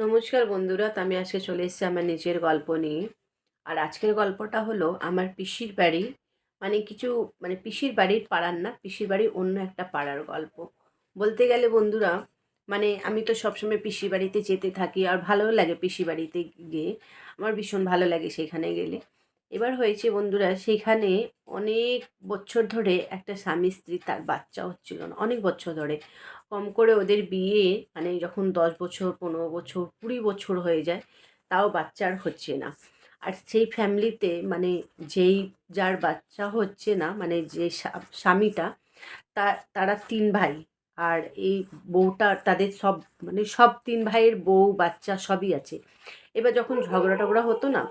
নমস্কার বন্ধুরা আমি আজকে চলে এসেছি আমার নিজের গল্প নিয়ে। আর আজকের গল্পটা হলো আমার পিসির বাড়ি মানে কিছু মানে পিসির বাড়ির পাড়ার না, পিসির বাড়ির অন্য একটা পাড়ার গল্প। বলতে গেলে বন্ধুরা মানে আমি তো সবসময় পিসির বাড়িতে যেতে থাকি আর ভালোও লাগে পিসির বাড়িতে গিয়ে। আমার ভীষণ ভালো লাগে সেখানে গেলে। এবার হয়েছে বন্ধুরা সেইখানে অনেক বছর ধরে একটা স্বামী স্ত্রী তার বাচ্চা হচ্ছিল না, অনেক বছর ধরে। কম করে ওদের বিয়ে মানে যখন দশ বছর, পনেরো বছর, কুড়ি বছর হয়ে যায়, তাও বাচ্চা আর হচ্ছে না। আর সেই ফ্যামিলিতে মানে যেই যার বাচ্চা হচ্ছে না মানে যে স্বামীটা, তা, তারা তিন ভাই। আর এই বউটা, তাদের সব মানে সব তিন ভাইয়ের বউ, বাচ্চা সবই আছে। এবার যখন ঝগড়া টগড়া হতো না,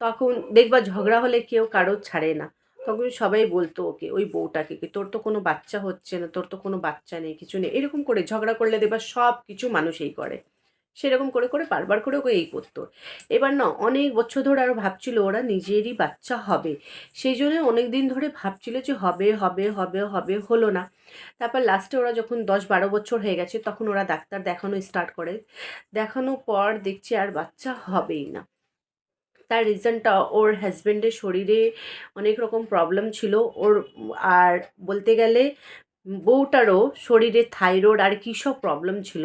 তখন দেখবা ঝগড়া হলে কেউ কারও ছাড়ে না। তখন সবাই বলতো ওকে, ওই বউটাকে কি তোর তো কোনো বাচ্চা হচ্ছে না, তোর তো কোনো বাচ্চা নেই, কিছু নেই, এরকম করে ঝগড়া করলে দেবার সব কিছু মানুষই করে। সেরকম করে করে, বারবার করে ওকে এই করতো। এবার না, অনেক বছর ধরে আরও ভাবছিল ওরা নিজেরই বাচ্চা হবে। সেই জন্য অনেক দিন ধরে ভাবছিল যে হবে হবে হবে হবে, হলো না। তারপর লাস্টে ওরা যখন দশ বারো বছর হয়ে গেছে, তখন ওরা ডাক্তার দেখানো স্টার্ট করে। দেখানোর পর দেখছে আর বাচ্চা হবেই না। তার রিজনটা ওর হাজব্যান্ডের শরীরে অনেক রকম প্রবলেম ছিল। ওর, আর বলতে গেলে বউটারও শরীরে থাইরয়েড আর কী সব প্রবলেম ছিল।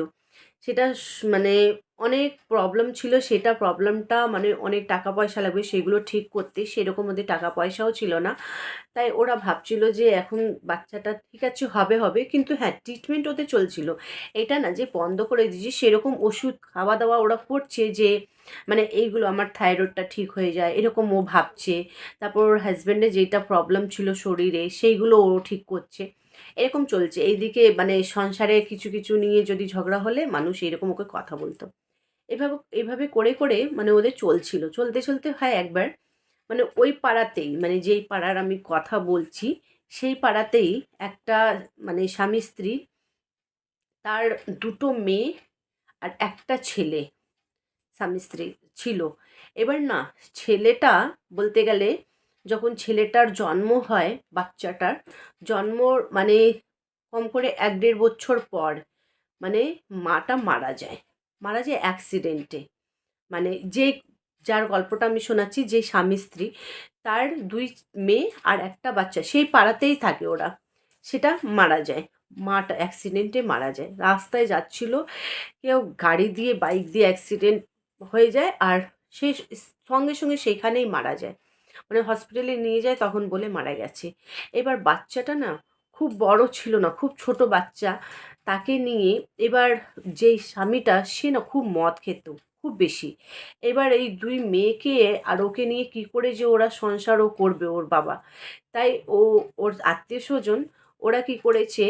সেটা মানে অনেক প্রবলেম ছিল, সেটা প্রবলেমটা মানে অনেক টাকা পয়সা লাগবে, সেগুলো ঠিক করতে সেরকম ওদের টাকা পয়সাও ছিল না। তাই ওরা ভাবছিল যে এখন বাচ্চাটা ঠিক আছে, হবে হবে। কিন্তু হ্যাঁ ট্রিটমেন্ট ওদের চলছিল। এটা না যে বন্ধ করে দিয়েছি, সেরকম ওষুধ খাওয়া দাওয়া ওরা করছে যে মানে এইগুলো আমার থাইরয়েডটা ঠিক হয়ে যায়, এরকম ও ভাবছে। তারপর ওর হাজব্যান্ডের যেটা প্রবলেম ছিল শরীরে, সেইগুলো ও ঠিক করছে। এরকম চলছে। এইদিকে মানে সংসারে কিছু কিছু নিয়ে যদি ঝগড়া হলে মানুষ এরকম ওকে কথা বলতো। এভাবে এভাবে করে করে মানে ওদের চলছিল। চলতে চলতে হয় একবার মানে ওই পাড়াতেই মানে যেই পাড়ার আমি কথা বলছি, সেই পাড়াতেই একটা মানে স্বামী স্ত্রী, তার দুটো মেয়ে আর একটা ছেলে স্বামী স্ত্রী ছিল। এবার না, ছেলেটা বলতে গেলে যখন ছেলেটার জন্ম হয়, বাচ্চাটার জন্মর মানে কম করে এক দেড় বছর পর মানে মাটা মারা যায়। মারা যায় অ্যাক্সিডেন্টে মানে যে যার গল্পটা আমি শোনাচ্ছি, যে স্বামী স্ত্রী, তার দুই মেয়ে আর একটা বাচ্চা, সেই পাড়াতেই থাকে ওরা। সেটা মারা যায়। মাটা অ্যাক্সিডেন্টে মারা যায়। রাস্তায় যাচ্ছিল, কেউ গাড়ি দিয়ে বাইক দিয়ে অ্যাক্সিডেন্ট হয়ে যায় আর সে সঙ্গে সঙ্গে সেখানেই মারা যায়। মানে হসপিটালে নিয়ে যায়, তখন বলে মারা গেছে। এবার বাচ্চাটা না খুব বড় ছিল না, খুব ছোট বাচ্চা। তাকে নিয়ে এবার যেই স্বামীটা, সে না খুব মদ খেত, খুব বেশি। এবার এই দুই মেয়েকে আর ওকে নিয়ে কি করে যে ওরা সংসারও করবে ওর বাবা? তাই ও, ওর আত্মীয় স্বজন, ওরা কি করেছে,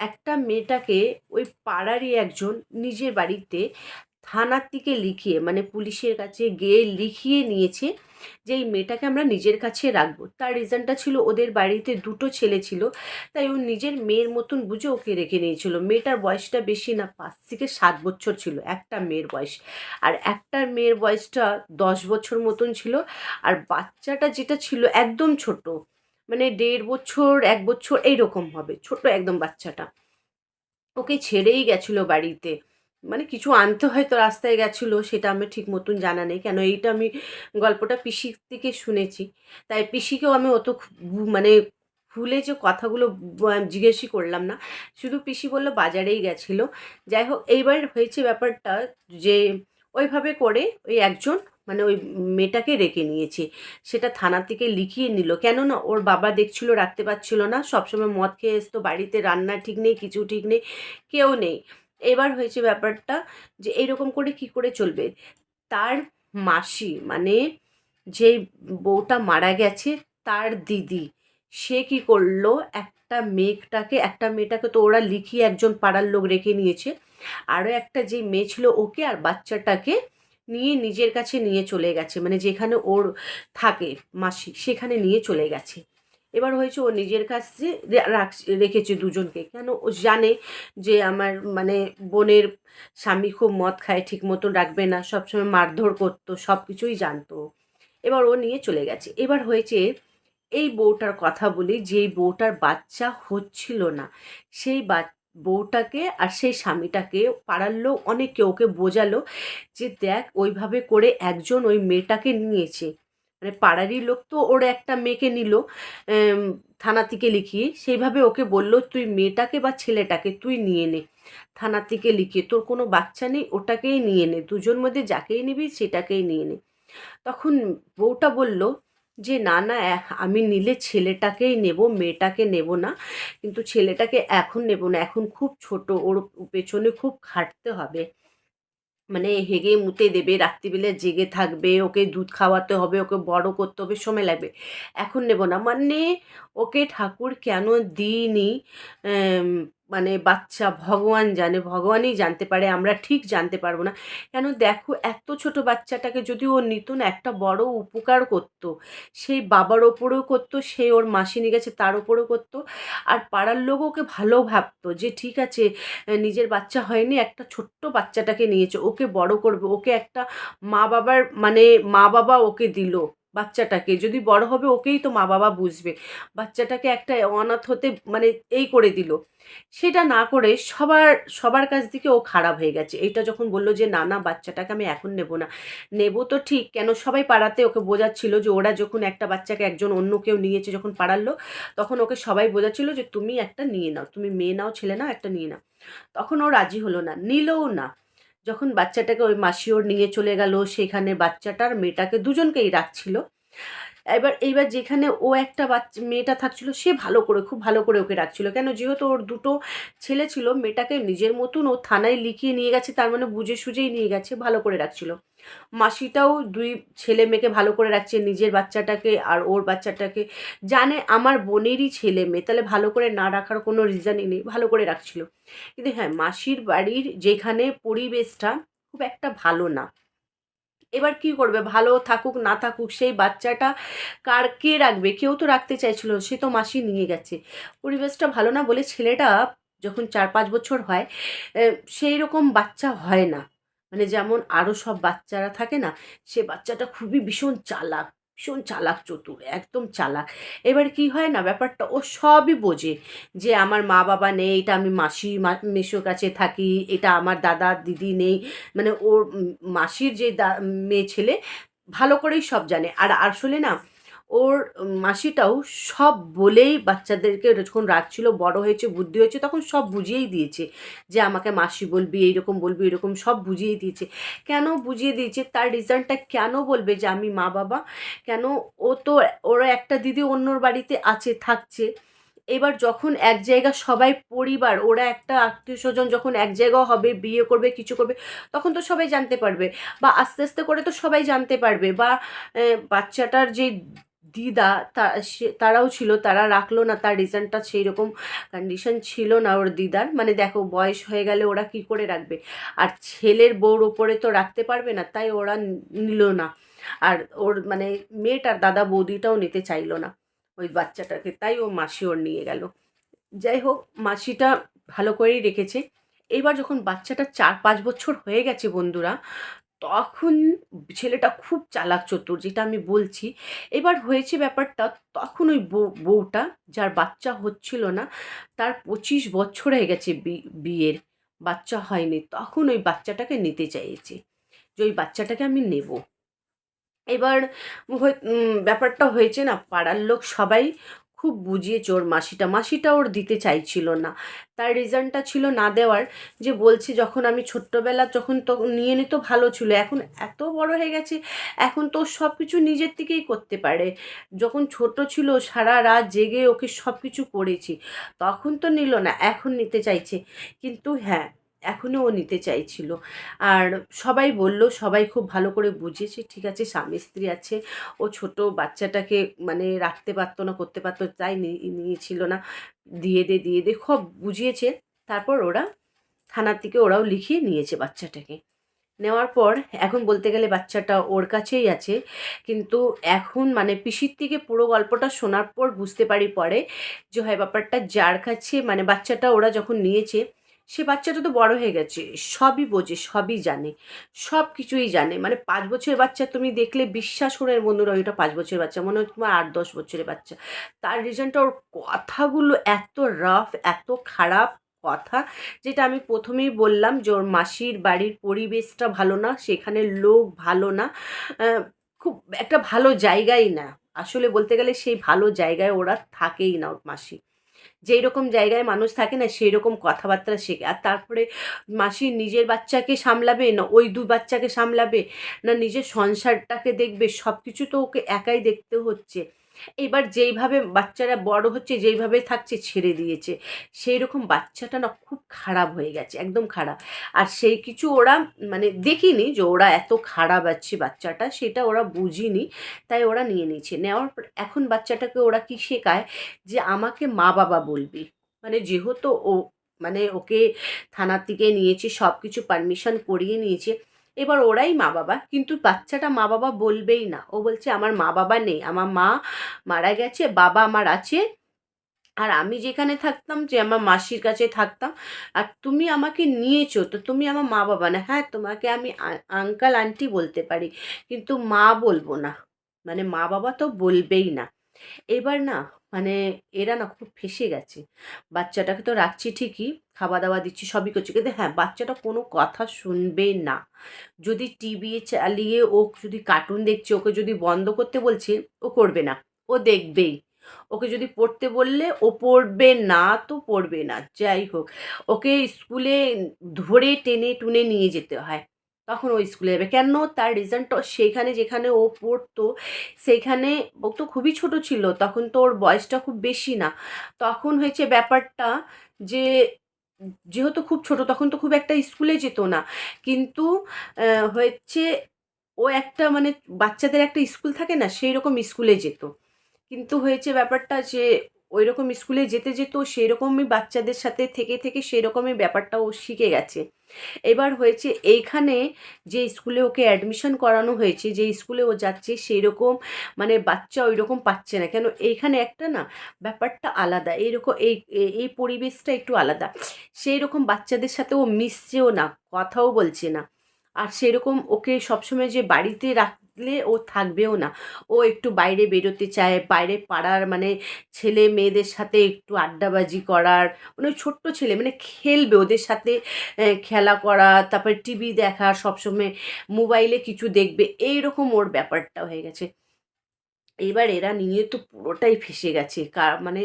একটা মেয়েটাকে ওই পাড়ারই একজন নিজের বাড়িতে থানার থেকে লিখিয়ে মানে পুলিশের কাছে গিয়ে লিখিয়ে নিয়েছে যে এই মেয়েটাকে আমরা নিজের কাছে রাখব। তার রিজনটা ছিল ওদের বাড়িতে দুটো ছেলে ছিল, তাই ও নিজের মেয়ের মতন বুঝে ওকে রেখে নিয়েছিল। মেয়েটার বয়সটা বেশি না, পাঁচ থেকে সাত বছর ছিল একটা মেয়ের বয়স। আর একটা মেয়ের বয়সটা দশ বছর মতন ছিল, আর বাচ্চাটা যেটা ছিল একদম ছোট মানে দেড় বছর, এক বছর, এইরকম হবে, ছোট একদম বাচ্চাটা। ওকে ছেড়েই গেছিল বাড়িতে। মানে কিছু আনতে হয়তো রাস্তায় গেছিল, সেটা আমি ঠিক মতন জানা নেই। কেন এইটা আমি গল্পটা পিসির থেকে শুনেছি। তাই পিসিকেও আমি অত মানে ভুলে যে কথাগুলো জিজ্ঞেসই করলাম না। শুধু পিসি বলল বাজারেই গেছিল। যাই হোক, এইবার হয়েছে ব্যাপারটা যে ওইভাবে করে ওই একজন মানে ওই মেয়েটাকে রেখে নিয়েছে। সেটা থানা থেকে লিখিয়ে নিল। কেননা ওর বাবা দেখছিল, রাখতে পারছিল না। সবসময় মদ খেয়ে আসতো বাড়িতে রান্না ঠিক নেই, কিছু ঠিক নেই, কেউ নেই। এবার হয়েছে ব্যাপারটা যে এইরকম করে কি করে চলবে? তার মাসি মানে যে বউটা মারা গেছে, তার দিদি, সে কি করল? একটা মেয়েটাকে একটা মেয়েটাকে তো ওরা লিখিয়ে একজন পাড়ার লোক রেখে নিয়েছে। আরও একটা যে মেয়ে ছিল ওকে আর বাচ্চাটাকে নিয়ে নিজের কাছে নিয়ে চলে গেছে। মানে যেখানে ওর থাকে মাসি, সেখানে নিয়ে চলে গেছে। এবার হয়েছে ও নিজের কাছে রেখেছে দুজনকে। কেন ও জানে যে আমার মানে বোনের স্বামী খুব মদ খায়, ঠিক মতন রাখবে না, সবসময় মারধর করতো সব কিছুই জানতো। এবার ও নিয়ে চলে গেছে। এবার হয়েছে এই বউটার কথা বলি, যেই বউটার বাচ্চা হচ্ছিল না, সেই বাচ্চা বউটাকে আর সেই স্বামীটাকে পাড়ার লোক অনেকে ওকে বোঝালো যে দেখ ওইভাবে করে একজন ওই মেয়েটাকে নিয়েছে। মানে পাড়ারই লোক তো ওর একটা মেয়েকে নিল থানা থেকে লিখিয়ে। সেইভাবে ওকে বলল, তুই মেয়েটাকে বা ছেলেটাকে তুই নিয়ে নে থানা থেকে লিখিয়ে। তোর কোনো বাচ্চা নেই, ওটাকেই নিয়ে নে। দুজন মধ্যে যাকেই নিবি, সেটাকেই নিয়ে নে। তখন বউটা বলল, যে না না আমি নিলে ছেলেটাকেই নেব, মেয়েটাকে নেব না। কিন্তু ছেলেটাকে এখন নেব না। এখন খুব ছোট, ওর পেছনে খুব খাটতে হবে। মানে হেগে মুতে দেবে, রাত্রিবেলা জেগে থাকবে, ওকে দুধ খাওয়াতে হবে, ওকে বড় করতে হবে, সময় লাগবে। এখন নেব না। মানে ওকে ঠাকুর কেন দিইনি? মানে বাচ্চা ভগবান জানে, ভগবানই জানতে পারে, আমরা ঠিক জানতে পারব না। কেন দেখো, এত ছোট বাচ্চাটাকে যদি ও নিত না, একটা বড় উপকার করতো, সেই বাবার ওপরেও করতো সেই ওর মাসিনি গেছে, তার ওপরেও করতো। আর পাড়ার লোক ওকে ভালো ভাবতো যে, ঠিক আছে নিজের বাচ্চা হয়নি, একটা ছোট্ট বাচ্চাটাকে নিয়েছে, ওকে বড় করবে। ওকে একটা মা বাবার মানে মা বাবা ওকে দিল। বাচ্চাটাকে, যদি বড় হবে ওকেই তো মা বাবা বুঝবে। বাচ্চাটাকে একটা অনাথ হতে মানে এই করে দিল। সেটা না করে সবার সবার কাছ থেকে ও খারাপ হয়ে গেছে। এইটা যখন বলল যে, না না, বাচ্চাটাকে আমি এখন নেব না। নেব তো ঠিক, কেন সবাই পাড়াতে ওকে বোঝাচ্ছিল যে, ওরা যখন একটা বাচ্চাকে একজন অন্য কেউ নিয়েছে যখন পাড়ালো, তখন ওকে সবাই বোঝাচ্ছিল যে, তুমি একটা নিয়ে নাও, তুমি মেয়ে নাও, ছেলে নাও, একটা নিয়ে নাও। তখন ও রাজি হলো না নিলও না। যখন বাচ্চাটাকে ওই মাসিওর নিয়ে চলে গেল, সেখানে বাচ্চাটার মেয়েটাকে দুজনকেই রাখছিল। এবার, এইবার যেখানে ও একটা বাচ্চা মেয়েটা থাকছিল, সে ভালো করে, খুব ভালো করে ওকে রাখছিল। কেন? যেহেতু ওর দুটো ছেলে ছিল, মেয়েটাকে নিজের মতন ও থানায় লিখিয়ে নিয়ে গেছে, তার মানে বুঝে সুঝেই নিয়ে গেছে, ভালো করে রাখছিল। মাসিটাও দুই ছেলে মেয়েকে ভালো করে রাখছে, নিজের বাচ্চাটাকে আর ওর বাচ্চাটাকে। জানে আমার বোনেরই ছেলে মেয়ে, তাহলে ভালো করে না রাখার কোনো রিজনই নেই, ভালো করে রাখছিল। কিন্তু হ্যাঁ মাসির বাড়ির যেখানে পরিবেশটা খুব একটা ভালো না। এবার কি করবে? ভালো থাকুক, না থাকুক, সেই বাচ্চাটা কার কে রাখবে? কেউ তো রাখতে চাইছিল, সে তো মাসি নিয়ে গেছে। পরিবেশটা ভালো না বলে ছেলেটা যখন চার পাঁচ বছর হয় সেই রকম বাচ্চা হয় না। মানে যেমন আরও সব বাচ্চারা থাকে না, সে বাচ্চাটা খুবই ভীষণ চালাক ভীষণ চালাক চতুর, একদম চালাক। এবার কি হয় না, ব্যাপারটা ও সবই বোঝে যে আমার মা বাবা নেই, এটা আমি মাসি, মা- মেসোর কাছে থাকি, এটা আমার দাদা, দিদি নেই। মানে ওর মাসির যে মেয়ে ছেলে, ভালো করেই সব জানে। আর আসলে না ওর মাসিটাও সব বলেই বাচ্চাদেরকে যখন রাখছিল বড় হয়েছে, বুদ্ধি হয়েছে, তখন সব বুঝিয়েই দিয়েছে যে আমাকে মাসি বলবি, এইরকম বলবি এরকম সব বুঝিয়ে দিয়েছে। কেন বুঝিয়ে দিয়েছে? তার রিজনটা কেন বলবে যে আমি মা বাবা? কেন ও তো, ওরা একটা দিদি অন্যর বাড়িতে আছে, থাকছে। এবার যখন এক জায়গা সবাই পরিবার, ওরা একটা আত্মীয় স্বজন যখন এক জায়গা হবে, বিয়ে করবে, কিছু করবে, তখন তো সবাই জানতে পারবে বা আস্তে আস্তে করে তো সবাই জানতে পারবে বা বাচ্চাটার যে দিদা তারাও ছিল, তারা রাখল না, তার রিজনটা সেই রকম কন্ডিশন ছিল না ওর দিদার। মানে দেখো, বয়স হয়ে গেলে ওরা কি করে রাখবে? আর ছেলের বউর ওপরে তো রাখতে পারবে না, তাই ওরা নিল না। আর ওর মানে মেয়েটার দাদা বৌদিটাও নিতে চাইলো না ওই বাচ্চাটাকে, তাই ও মাসি ওর নিয়ে গেল। যাই হোক, মাসিটা ভালো করেই রেখেছে। এইবার যখন বাচ্চাটা চার পাঁচ বছর হয়ে গেছে বন্ধুরা তখন ছেলেটা খুব চালাক চতুর, যেটা আমি বলছি। এবার হয়েছে ব্যাপারটা, তখন ওই বউ, বউটা, যার বাচ্চা হচ্ছিল না, তার পঁচিশ বছর হয়ে গেছে বিয়ের, বাচ্চা হয়নি। তখন ওই বাচ্চাটাকে নিতে চাইছে যে, ওই বাচ্চাটাকে আমি নেব। এবার ব্যাপারটা হয়েছে না, পাড়ার লোক সবাই খুব বুঝিয়েছে ওর মাসিটা মাসিটা ওর দিতে চাইছিল না। তার রিজনটা ছিল না দেওয়ার যে বলছি যখন আমি ছোট্টবেলা যখন তো নিয়ে নিত ভালো ছিল, এখন এত বড় হয়ে গেছে, এখন তো সব কিছু নিজের থেকেই করতে পারে। যখন ছোট ছিল সারা রাত জেগে ওকে সব কিছু করেছি, তখন তো নিল না, এখন নিতে চাইছে। কিন্তু হ্যাঁ এখনও ও নিতে চাইছিল। আর সবাই বলল, সবাই খুব ভালো করে বুঝিয়েছে, ঠিক আছে, স্বামী স্ত্রী আছে, ও ছোট বাচ্চাটাকে মানে রাখতে পারতো না, করতে পারতো, তাই নিয়েছিল না। দিয়ে দে দিয়ে দে, খুব বুঝিয়েছে। তারপর ওরা থানার থেকে ওরাও লিখিয়ে নিয়েছে বাচ্চাটাকে। নেওয়ার পর এখন বলতে গেলে বাচ্চাটা ওর কাছেই আছে, কিন্তু এখন মানে পিসির থেকে পুরো গল্পটা শোনার পর বুঝতে পারি পরে যে, হয় ব্যাপারটা যার কাছে মানে বাচ্চাটা ওরা যখন নিয়েছে সে বাচ্চাটা তো বড় হয়ে গেছে, সবই বোঝে, সবই জানে সব কিছুই জানে। মানে পাঁচ বছরের বাচ্চা তুমি দেখলে বিশ্বাস করে বন্ধুরা ওইটা পাঁচ বছরের বাচ্চা, মনে হয় তোমার আট দশ বছরের বাচ্চা। তার রিজনটা ওর কথাগুলো এত রাফ এত খারাপ কথা যেটা আমি প্রথমেই বললাম যে ওর মাসির বাড়ির পরিবেশটা ভালো না, সেখানে লোক ভালো না খুব একটা ভালো জায়গাই না। আসলে বলতে গেলে সেই ভালো জায়গায় ওরা থাকেই না ওর মাসি। যেই রকম জায়গায় মানুষ থাকে না সেই রকম কথাবার্তা শেখে। আর তারপরে মাসি নিজের বাচ্চাকে সামলাবে না, ওই দু বাচ্চাকে সামলাবে না, নিজের সংসারটাকে দেখবে সব কিছু তো ওকে একাই দেখতে হচ্ছে। এবার যেইভাবে বাচ্চারা বড় হচ্ছে, যেইভাবে থাকছে ছেড়ে দিয়েছে সেই রকম বাচ্চাটা না খুব খারাপ হয়ে গেছে, একদম খারাপ। আর সেই কিছু ওরা মানে দেখিনি যে ওরা এত খারাপ আছে বাচ্চাটা, সেটা ওরা বুঝিনি, তাই ওরা নিয়ে নিয়েছে। নেওয়ার পর এখন বাচ্চাটাকে ওরা কি শেখায় যে আমাকে মা বাবা বলবি। মানে যেহেতু ও মানে ওকে থানার থেকে নিয়েছে সব কিছু পারমিশন করিয়ে নিয়েছে এবার ওরাই মা বাবা কিন্তু বাচ্চাটা মা বাবা বলবেই না। ও বলছে, আমার মা বাবা নেই। আমার মা মারা গেছে, বাবা আমার আছে। আর আমি যেখানে থাকতাম যে আমার মাসির কাছে থাকতাম। আর তুমি আমাকে নিয়েছো, তো তুমি আমার মা বাবা না। হ্যাঁ তোমাকে আমি আঙ্কাল, আন্টি বলতে পারি। কিন্তু মা বলব না। মানে মা বাবা তো বলবেই না। এবার না মানে এরা না খুব ফেঁসে গেছে। বাচ্চাটাকে তো রাখছি ঠিকই খাওয়া দাওয়া দিচ্ছি, সবই করছি। কিন্তু হ্যাঁ বাচ্চাটা কোনো কথা শুনবে না। যদি টিভি চালিয়ে ও যদি কার্টুন দেখছে, ওকে যদি বন্ধ করতে বলছে, ও করবে না। ও দেখবেই। ওকে যদি পড়তে বললে, ও পড়বে না তো পড়বে না। যাই হোক, ওকে স্কুলে ধরে টেনে টুনে নিয়ে যেতে হয়। তখন ও স্কুলে যাবে। কেন? তার রিজনটা সেখানে যেখানে ও পড়তো, সেইখানে ও তো খুবই ছোট ছিল, তখন তো ওর বয়সটা খুব বেশি না। তখন হয়েছে ব্যাপারটা যে, যেহেতু খুব ছোট, তখন তো খুব একটা স্কুলে যেত না। কিন্তু হচ্ছে ও একটা মানে বাচ্চাদের একটা স্কুল থাকে না সেই রকম স্কুলে যেত। কিন্তু হয়েছে ব্যাপারটা যে ওই রকম স্কুলে যেতে যেত সেই রকমই বাচ্চাদের সাথে থেকে থেকে সেই রকমই ব্যাপারটা ও শিখে গেছে। এবার হয়েছে এইখানে যে স্কুলে ওকে অ্যাডমিশন করানো হয়েছে যে স্কুলে ও যাচ্ছে সেই রকম মানে বাচ্চা ওই রকম পাচ্ছে না। কেন এইখানে একটা না ব্যাপারটা আলাদা, এইরকম এই এই পরিবেশটা একটু আলাদা। সেই রকম বাচ্চাদের সাথে ও মিশছেও না, কথাও বলছে না। আর সেরকম ওকে সবসময় যে বাড়িতে রাখ থাকলে ও থাকবেও না। ও একটু বাইরে বেরোতে চায়, বাইরে পাড়ার মানে ছেলে মেয়েদের সাথে একটু আড্ডাবাজি করার মানে ছোট্ট ছেলে মানে খেলবে ওদের সাথে খেলা করা, তারপরে টিভি দেখা, সবসময় মোবাইলে কিছু দেখবে এই রকম ওর ব্যাপারটা হয়ে গেছে। এবার এরা নিয়ে তো পুরোটাই ফেসে গেছে। কার মানে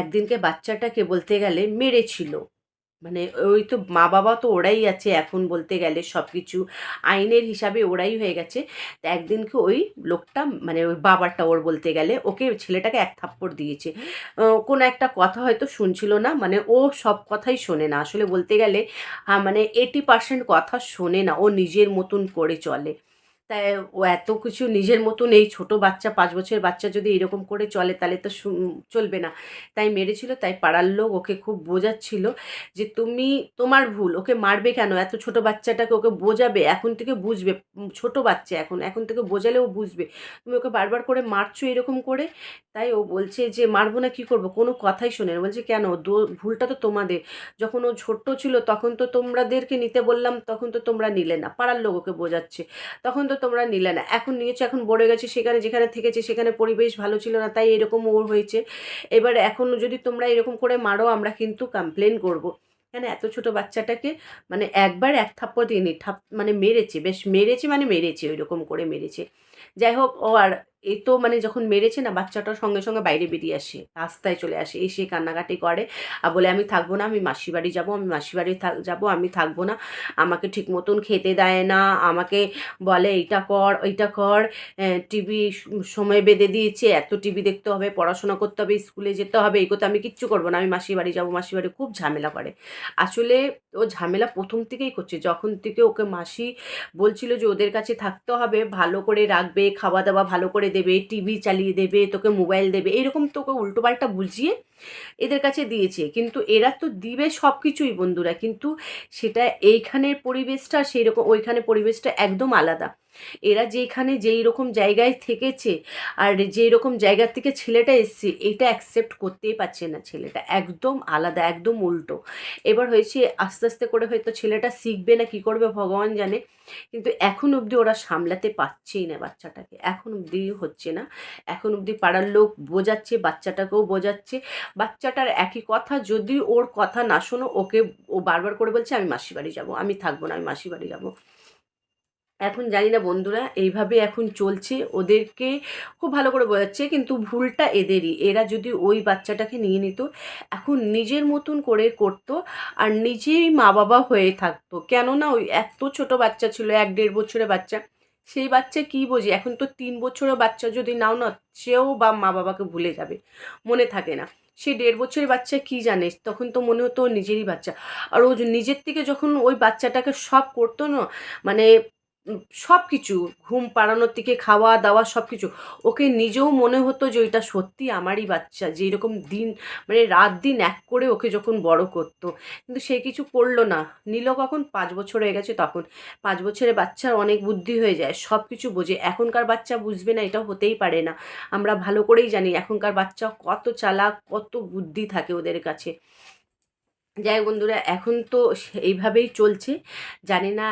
একদিনকে বাচ্চাটাকে বলতে গেলে মেরেছিল। মানে ওই তো মা বাবা তো ওরাই আছে এখন বলতে গেলে সব কিছু আইনের হিসাবে ওরাই হয়ে গেছে। একদিনকে ওই লোকটা মানে ওই বাবারটা ওর বলতে গেলে ওকে ছেলেটাকে এক থাপ্পড় দিয়েছে। কোনো একটা কথা হয়তো শুনছিল না মানে ও সব কথাই শোনে না। আসলে বলতে গেলে মানে এইটি পার্সেন্ট কথা শোনে না। ও নিজের মতন করে চলে। তাই ও এত কিছু নিজের মতন এই ছোট বাচ্চা, পাঁচ বছরের বাচ্চা যদি এরকম করে চলে, তাহলে তো চলবে না। তাই মেরেছিল, তাই পাড়ার লোক ওকে খুব বোঝাচ্ছিল যে তুমি তোমার ভুল, ওকে মারবে কেন? এত ছোট বাচ্চাটাকে ওকে বোঝাবে, এখন থেকে বুঝবে ছোট বাচ্চা এখন এখন থেকে বোঝালে ও বুঝবে। তুমি ওকে বারবার করে মারছো এরকম করে? তাই ও বলছে যে মারবো না, কী করব? কোনো কথাই শোনে না। বলছে, কেন? ভুলটা তো তোমাদের। যখন ও ছোট্ট ছিল, তখন তো তোমরাদেরকে নিতে বললাম, তখন তো তোমরা নিলে না। পাড়ার লোক ওকে বোঝাচ্ছে। তখন তো তোমরা নিলে না। এখন নিয়েছো, এখন বড়ে গেছে, সেখানে যেখানে থেকেছে, সেখানে পরিবেশ ভালো ছিল না, তাই এরকম ওর হয়েছে। এবার এখন যদি তোমরা এরকম করে মারো, আমরা কিন্তু কমপ্লেন করব। কেন? এত ছোট বাচ্চাটাকে মানে একবার এক থাপ্পড় নি ঠাপ মানে মেরেছে, বেশ মেরেছে মানে মেরেছে ওই রকম করে মেরেছে। যাই হোক, ও আর এ তো মানে যখন মেরেছে না বাচ্চাটার সঙ্গে সঙ্গে বাইরে বেরিয়ে আসে, রাস্তায় চলে আসে, এসে কান্নাকাটি করে। আর বলে, আমি থাকব না, আমি মাসি বাড়ি যাব, আমি মাসি বাড়ি যাব, আমি থাকব না। আমাকে ঠিক মতন খেতে দেয় না, আমাকে বলে, এইটা কর, ওইটা কর টিভি সময় বেঁধে দিয়েছে, এত টিভি দেখতে হবে, পড়াশোনা করতে হবে, স্কুলে যেতে হবে, এই করতে আমি কিচ্ছু করব না, আমি মাসি বাড়ি যাব মাসি বাড়ি খুব ঝামেলা করে। আসলে ও ঝামেলা প্রথম থেকেই করছে, যখন থেকে ওকে মাসি বলছিল যে, ওদের কাছে থাকতে হবে, ভালো করে রাখবে, খাওয়া দাওয়া ভালো করে করে দেবে টিভি চালিয়ে দেবে তোকে মোবাইল দেবে এরকম তোকে উল্টোপাল্টা বুঝিয়ে এদের কাছে দিয়েছে। কিন্তু এরা তো দিবে সব কিছুই বন্ধুরা। কিন্তু সেটা এইখানের পরিবেশটা সেই রকম ওইখানে পরিবেশটা একদম আলাদা। এরা যেখানে যেই রকম জায়গায় থেকেছে আর যেই রকম জায়গার থেকে ছেলেটা এসছে, এটা অ্যাকসেপ্ট করতেই পারছে না ছেলেটা। একদম আলাদা, একদম উল্টো। এবার হয়েছে আস্তে আস্তে করে হয়তো ছেলেটা শিখবে না, কি করবে ভগবান জানে। কিন্তু এখন অবধি ওরা সামলাতে পারছেই না বাচ্চাটাকে। এখন অবধি হচ্ছে না। এখন অবধি পাড়ার লোক বোঝাচ্ছে, বাচ্চাটাকেও বোঝাচ্ছে। বাচ্চাটার একই কথা, যদি ওর কথা না শোনো, ওকে ও বারবার করে বলছে, আমি মাসি বাড়ি যাব, আমি থাকব না, আমি মাসি বাড়ি যাব। এখন জানি না বন্ধুরা, এইভাবে এখন চলছে, ওদেরকে খুব ভালো করে বোঝাচ্ছে, কিন্তু ভুলটা এদেরই। এরা যদি ওই বাচ্চাটাকে নিয়ে নিত, এখন নিজের মতন করে করতো, আর নিজেই মা বাবা হয়ে থাকতো। কেননা ওই এত ছোট বাচ্চা ছিল, এক দেড় বছরের বাচ্চা, সেই বাচ্চা কী বোঝে? এখন তো তিন বছরের বাচ্চা যদি নাও না সেও বা মা বাবাকে ভুলে যাবে, মনে থাকে না। সে দেড় বছরের বাচ্চা কি জানে? তখন তো মনে হতো নিজেরই বাচ্চা। আর ও নিজের থেকে যখন ওই বাচ্চাটাকে সব করতো না মানে সব কিছু ঘুম পাড়ানোর থেকে খাওয়া দাওয়া সব কিছু ওকে নিজেও মনে হতো যে ওইটা সত্যি আমারই বাচ্চা, যে এরকম দিন মানে রাত দিন এক করে ওকে যখন বড় করতো। কিন্তু সে কিছু করল না। নিল কখন পাঁচ বছর হয়ে গেছে তখন। পাঁচ বছরের বাচ্চার অনেক বুদ্ধি হয়ে যায় সব কিছু বোঝে। এখনকার বাচ্চা বুঝবে না এটা হতেই পারে না। আমরা ভালো করেই জানি এখনকার বাচ্চা কত চালাক, কত বুদ্ধি থাকে ওদের কাছে। যাই বন্ধুরা, এখন তো এইভাবেই চলছে। জানি না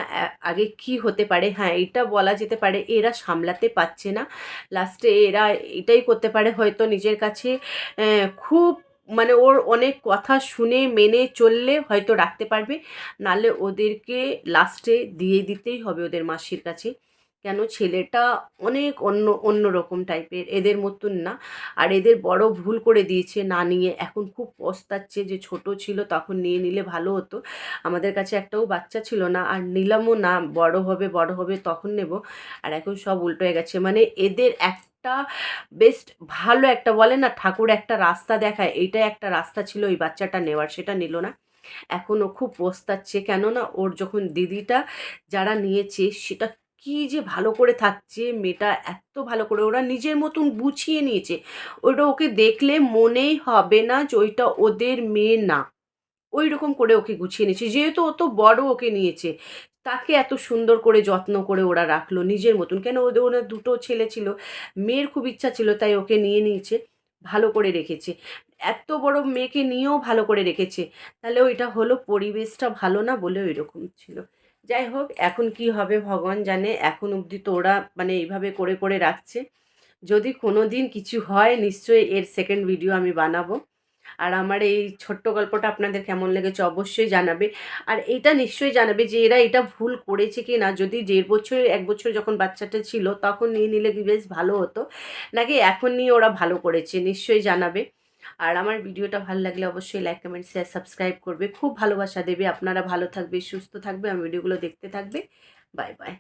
আগে কি হতে পারে। হ্যাঁ এটা বলা যেতে পারে, এরা সামলাতে পারছে না। লাস্টে এরা এটাই করতে পারে হয়তো নিজের কাছে খুব মানে ওর অনেক কথা শুনে, মেনে চললে হয়তো রাখতে পারবে। নালে ওদেরকে লাস্টে দিয়ে দিতেই হবে ওদের মাসির কাছে। কেন ছেলেটা অনেক অন্য অন্য রকম টাইপের এদের মতন না। আর এদের বড় ভুল করে দিয়েছে না নিয়ে। এখন খুব পস্তাচ্ছে যে ছোট ছিল তখন নিয়ে নিলে ভালো হতো। আমাদের কাছে একটাও বাচ্চা ছিল না। আর নিলামও না, বড় হবে বড় হবে তখন নেব। আর এখন সব উল্টো হয়ে গেছে। মানে এদের একটা বেস্ট ভালো একটা বলে না, ঠাকুর একটা রাস্তা দেখায়। এইটাই একটা রাস্তা ছিল ওই বাচ্চাটা নেওয়ার, সেটা নিল না। এখনও খুব পস্তাচ্ছে। কেননা ওর যখন দিদিটা যারা নিয়েছে, সেটা কি যে ভালো করে থাকছে, মেয়েটা এত ভালো করে ওরা নিজের মতন গুছিয়ে নিয়েছে। ওটা ওকে দেখলে মনেই হবে না যে ওইটা ওদের মেয়ে না। ওই রকম করে ওকে গুছিয়ে নিয়েছে। যেহেতু ও তো বড় ওকে নিয়েছে, তাকে এত সুন্দর করে যত্ন করে ওরা রাখল নিজের মতন। কেন ওদের ওনার দুটো ছেলে ছিল, মেয়ের খুব ইচ্ছা ছিল তাই ওকে নিয়ে নিয়েছে, ভালো করে রেখেছে। এত বড় মেয়েকে নিয়েও ভালো করে রেখেছে। তাহলে ওইটা হলো পরিবেশটা ভালো না বলে ওই রকম ছিল। যাই হোক এখন কি হবে ভগবান জানে। এখন অবধি তো ওরা মানে এইভাবে করে করে রাখছে। যদি কোনো দিন কিছু হয়, নিশ্চয়ই এর সেকেন্ড ভিডিও আমি বানাবো। আর আমার এই ছোট্ট গল্পটা আপনাদের কেমন লেগেছে অবশ্যই জানাবে। আর এটা নিশ্চয়ই জানাবে যে এরা এটা ভুল করেছে কি না যদি দেড় বছর, এক বছর যখন বাচ্চাটা ছিল, তখন নিয়ে নিলে কি বেশ ভালো হতো? নাকি এখন নিয়ে ওরা ভালো করেছে? নিশ্চয়ই জানাবে। আর আমার ভিডিওটা ভালো লাগলে অবশ্যই লাইক কমেন্ট শেয়ার সাবস্ক্রাইব করবে। খুব ভালোবাসা দেবে। আপনারা ভালো থাকবে, সুস্থ থাকবে। আমার ভিডিওগুলো দেখতে থাকবে। Bye bye